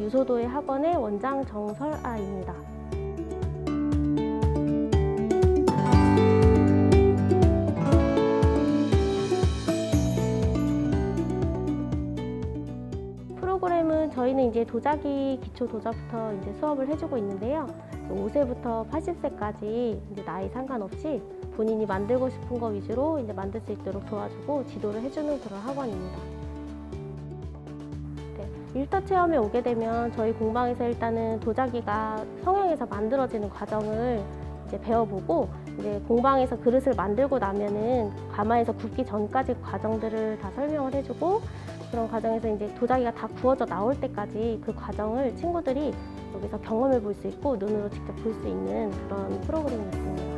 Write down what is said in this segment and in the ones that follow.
유소도의 학원의 원장 정설아입니다. 프로그램은 저희는 이제 도자기 기초 도자부터 이제 수업을 해주고 있는데요. 5세부터 80세까지 이제 나이 상관없이 본인이 만들고 싶은 거 위주로 이제 만들 수 있도록 도와주고 지도를 해주는 그런 학원입니다. 네, 일터 체험에 오게 되면 저희 공방에서 일단은 도자기가 성형에서 만들어지는 과정을 이제 배워보고 이제 공방에서 그릇을 만들고 나면은 가마에서 굽기 전까지 과정들을 다 설명을 해주고 그런 과정에서 이제 도자기가 다 구워져 나올 때까지 그 과정을 친구들이 여기서 경험해 볼 수 있고 눈으로 직접 볼 수 있는 그런 프로그램이었습니다.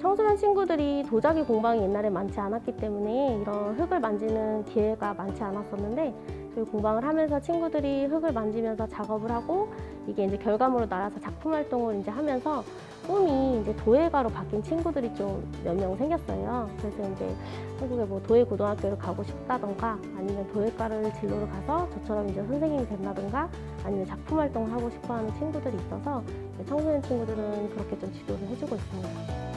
청소년 친구들이 도자기 공방이 옛날에 많지 않았기 때문에 이런 흙을 만지는 기회가 많지 않았었는데 저희 공방을 하면서 친구들이 흙을 만지면서 작업을 하고 이게 이제 결과물로 나와서 작품 활동을 이제 하면서 꿈이 이제 도예가로 바뀐 친구들이 좀 몇 명 생겼어요. 그래서 이제 한국에 뭐 도예 고등학교를 가고 싶다던가 아니면 도예과를 진로를 가서 저처럼 이제 선생님이 된다던가 아니면 작품 활동을 하고 싶어 하는 친구들이 있어서 청소년 친구들은 그렇게 좀 지도를 해주고 있습니다.